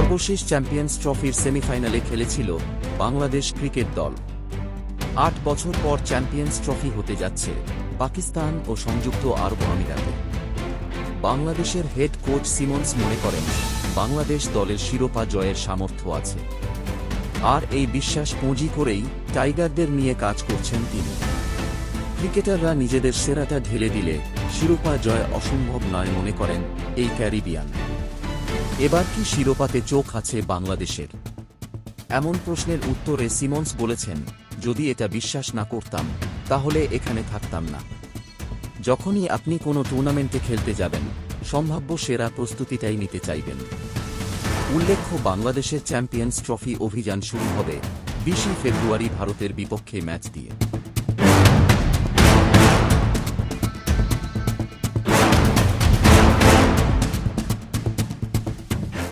সর্বশেষ চ্যাম্পিয়ন্স ট্রফির সেমিফাইনালে খেলেছিল বাংলাদেশ ক্রিকেট দল। আট বছর পর চ্যাম্পিয়ন্স ট্রফি হতে যাচ্ছে পাকিস্তান ও সংযুক্ত আরব আমিরাতে। বাংলাদেশের হেড কোচ সিমন্স মনে করেন, বাংলাদেশ দলের শিরোপা জয়ের সামর্থ্য আছে। আর এই বিশ্বাস পুঁজি করেই টাইগারদের নিয়ে কাজ করছেন তিনি। ক্রিকেটাররা নিজেদের সেরাটা ঢেলে দিলে শিরোপা জয় অসম্ভব নয় মনে করেন এই ক্যারিবিয়ান। এবার কি শিরোপাতে চোখ আছে বাংলাদেশের? এমন প্রশ্নের উত্তরে সিমন্স বলেছেন, যদি এটা বিশ্বাস না করতাম, তাহলে এখানে থাকতাম না। যখনই আপনি কোনো টুর্নামেন্টে খেলতে যাবেন, সম্ভাব্য সেরা প্রস্তুতিটাই নিতে চাইবেন। উল্লেখ্য, বাংলাদেশের চ্যাম্পিয়ন্স ট্রফি অভিযান শুরু হবে বিশে ফেব্রুয়ারি ভারতের বিপক্ষে ম্যাচ দিয়ে।